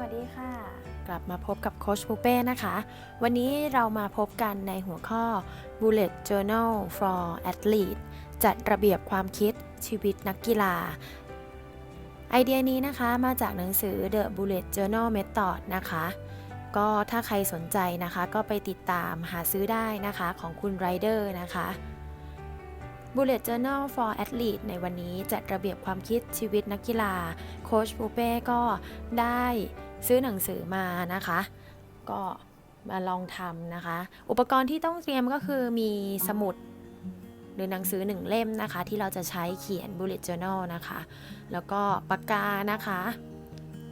วัสดีค่ะ กลับมาพบกับโคชปูเป้นะคะ วันนี้เรามาพบกันในหัวข้อ Bullet Journal for Athlete จัดระเบียบความคิดชีวิตนักกีฬา ไอเดียนี้นะคะมาจากหนังสือ The Bullet Journal Method นะคะ ก็ถ้าใครสนใจนะคะ ก็ไปติดตามหาซื้อได้นะคะของคุณไรเดอร์นะคะ Bullet Journal for Athlete ในวันนี้จัดระเบียบความคิดชีวิตนักกีฬา โคชปูเป้ก็ได้ซื้อหนังสือมานะคะ ก็มาลองทำนะคะ อุปกรณ์ที่ต้องเตรียมก็คือมีสมุดหรือหนังสือหนึ่งเล่มนะคะ ที่เราจะใช้เขียน bullet journal นะคะ แล้วก็ปากกานะคะ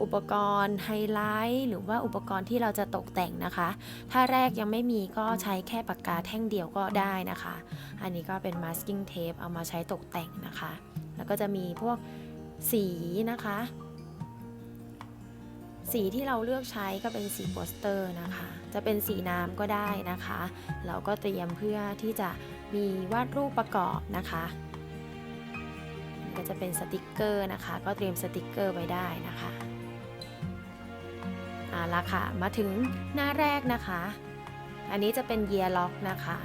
อุปกรณ์ไฮไลท์หรือว่าอุปกรณ์ที่เราจะตกแต่งนะคะ ถ้าแรกยังไม่มีก็ใช้แค่ปากกาแท่งเดียวก็ได้นะคะ อันนี้ก็เป็น masking tape เอามาใช้ตกแต่งนะคะ แล้วก็จะมีพวกสีนะคะ สีที่เราเลือกใช้ก็เป็นสีโปสเตอร์นะคะ จะเป็นสีน้ำก็ได้นะคะ เราก็เตรียมเพื่อที่จะมีวาดรูปประกอบนะคะก็จะเป็นสติกเกอร์นะคะ ก็เตรียมสติกเกอร์ไว้ได้นะคะ เอาละค่ะ มาถึงหน้าแรกนะคะ อันนี้จะเป็น year log นะคะ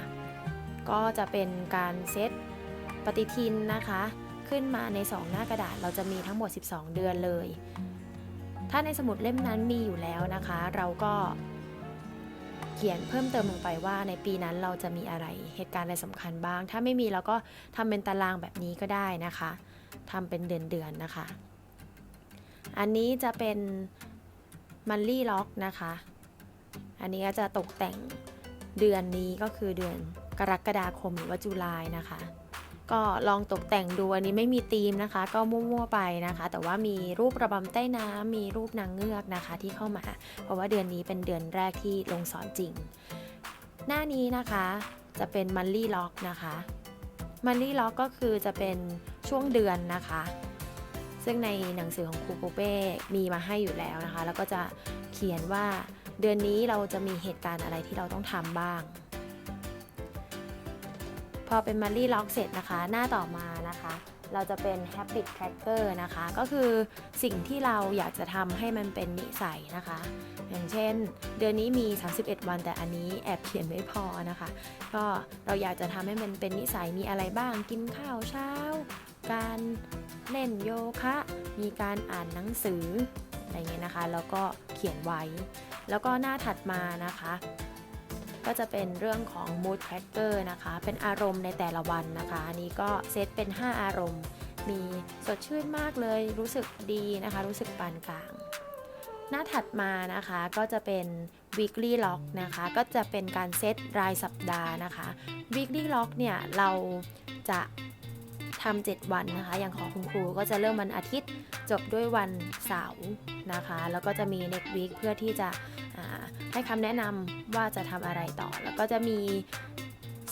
ก็จะเป็นการเซตปฏิทินนะคะ ขึ้นมาใน 2 หน้ากระดาษเราจะมีทั้งหมด 12 เดือนเลย ถ้าในสมุดเล่มนั้นมีอยู่แล้วนะคะ เราก็เขียนเพิ่มเติมลงไปว่าในปีนั้นเราจะมีอะไรเหตุการณ์อะไรสำคัญบ้าง ถ้าไม่มีเราก็ทำเป็นตารางแบบนี้ก็ได้นะคะทำเป็นเดือนๆนะคะ อันนี้จะเป็น มันลี่ล็อกนะคะ อันนี้ก็จะตกแต่งเดือนนี้ก็คือเดือนกรกฎาคมหรือว่าจุลายนะคะ ก็ลองตกแต่งดูอันนี้ไม่มีธีมนะคะ ก็มั่วๆไปนะคะ แต่ว่ามีรูประบำใต้น้ำมีรูปนางเงือกนะคะ ที่เข้ามา เพราะว่าเดือนนี้เป็นเดือนแรกที่ลงสอนจริง หน้านี้นะคะจะเป็นมันลี่ล็อกนะคะมันลี่ล็อกก็คือจะเป็นช่วงเดือนนะคะ ซึ่งในหนังสือของครูปูเป้มีมาให้อยู่แล้วนะคะ แล้วก็จะเขียนว่าเดือนนี้เราจะมีเหตุการณ์อะไรที่เราต้องทำบ้าง พอเป็นมันลี่ล็อกเสร็จนะคะ หน้าต่อมานะคะ เราจะเป็น habit tracker นะคะ ก็คือสิ่งที่เราอยากจะทำให้มันเป็นนิสัยนะคะ อย่างเช่น เดือนนี้มี 31 วันแต่อันนี้แอบเขียนไม่พอนะคะ ก็เราอยากจะทำให้มันเป็นนิสัยมีอะไรบ้าง กินข้าวเช้า การเล่นโยคะ มีการอ่านหนังสืออะไรเงี้ยนะคะ แล้วก็เขียนไว้ แล้วก็หน้าถัดมานะคะ ก็จะเป็นเรื่องของ mood tracker นะคะ เป็นอารมณ์ในแต่ละวันนะคะ อันนี้ก็เซตเป็น 5 อารมณ์ มีสดชื่นมากเลย รู้สึกดีนะคะ รู้สึกปานกลาง หน้าถัดมานะคะก็จะเป็น weekly log นะคะ ก็จะเป็นการเซตรายสัปดาห์นะคะ weekly log เนี่ยเราจะ ทำ7วันนะคะ อย่างของคุณครูก็จะเริ่มวันอาทิตย์จบด้วยวันเสาร์นะคะ แล้วก็จะมี next week เพื่อที่จะให้คำแนะนำว่าจะทำอะไรต่อ แล้วก็จะมี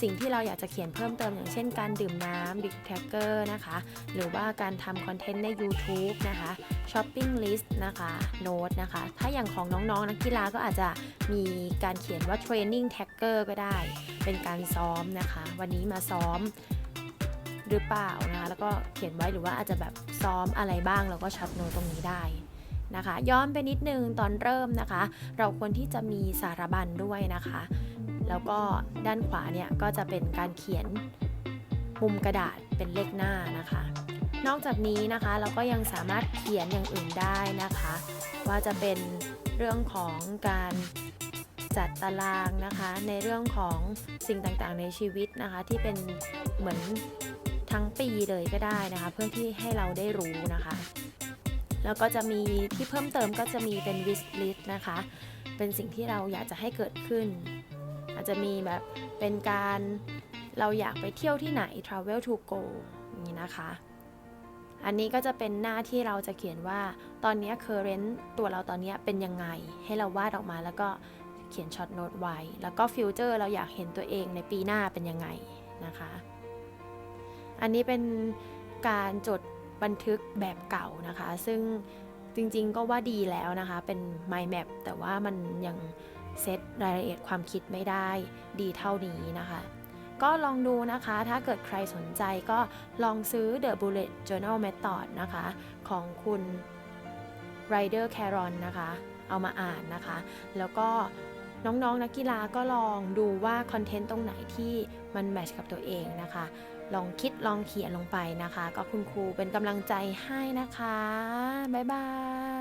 สิ่งที่เราอยากจะเขียนเพิ่มเติมอย่างเช่นการดื่มน้ำ Big Tracker นะคะ หรือว่าการทำคอนเทนต์ใน YouTube นะคะ Shopping List นะคะโน้ตนะคะ ถ้าอย่างของน้องๆ นักกีฬาก็อาจจะมีการเขียนว่า Training Tracker ก็ได้ เป็นการซ้อมนะคะ วันนี้มาซ้อม หรือเปล่านะคะแล้วก็เขียนไว้หรือว่าอาจจะแบบซ้อมอะไรบ้างแล้วก็ช็อตโน้ตตรงนี้ได้นะคะย้อนไปนิดนึงตอนเริ่มนะคะ เราควรที่จะมีสารบัญด้วยนะคะ แล้วก็ด้านขวาเนี่ยก็จะเป็นการเขียนมุมกระดาษเป็นเลขหน้านะคะ นอกจากนี้นะคะเราก็ยังสามารถเขียนอย่างอื่นได้นะคะ ว่าจะเป็นเรื่องของการจัดตารางนะคะ ในเรื่องของสิ่งต่างๆในชีวิตนะคะ ที่เป็นเหมือน ทั้งปีเลยก็ได้นะคะ เพื่อที่ให้เราได้รู้นะคะ แล้วก็จะมีที่เพิ่มเติมก็จะมีเป็น wish list นะคะ เป็นสิ่งที่เราอยากจะให้เกิดขึ้น อาจจะมีแบบเป็นการเราอยากไปเที่ยวที่ไหน travel to go นี้นะคะอันนี้ก็จะเป็นหน้าที่เราจะเขียนว่าตอนนี้ current ตัวเราตอนนี้เป็นยังไง ให้เราวาดออกมาแล้วก็เขียนช็อตโน้ตไว้ แล้วก็ future เราอยากเห็นตัวเองในปีหน้าเป็นยังไงนะคะ อันนี้เป็นการจดบันทึกแบบเก่านะคะ ซึ่งจริงๆก็ว่าดีแล้วนะคะ เป็น mind map แต่ว่ามันยังเซตรายละเอียดความคิดไม่ได้ดีเท่านี้นะคะ ก็ลองดูนะคะ ถ้าเกิดใครสนใจก็ลองซื้อ The Bullet Journal Method นะคะ ของคุณ Rider Caron นะคะ เอามาอ่านนะคะ แล้วก็น้องๆนนักกีฬาก็ลองดูว่าคอนเทนต์ตรงไหนที่มันแมทช์กับตัวเองนะคะ ลองคิดลองเขียนลงไปนะคะ ก็คุณครูเป็นกำลังใจให้นะคะ บ๊ายบาย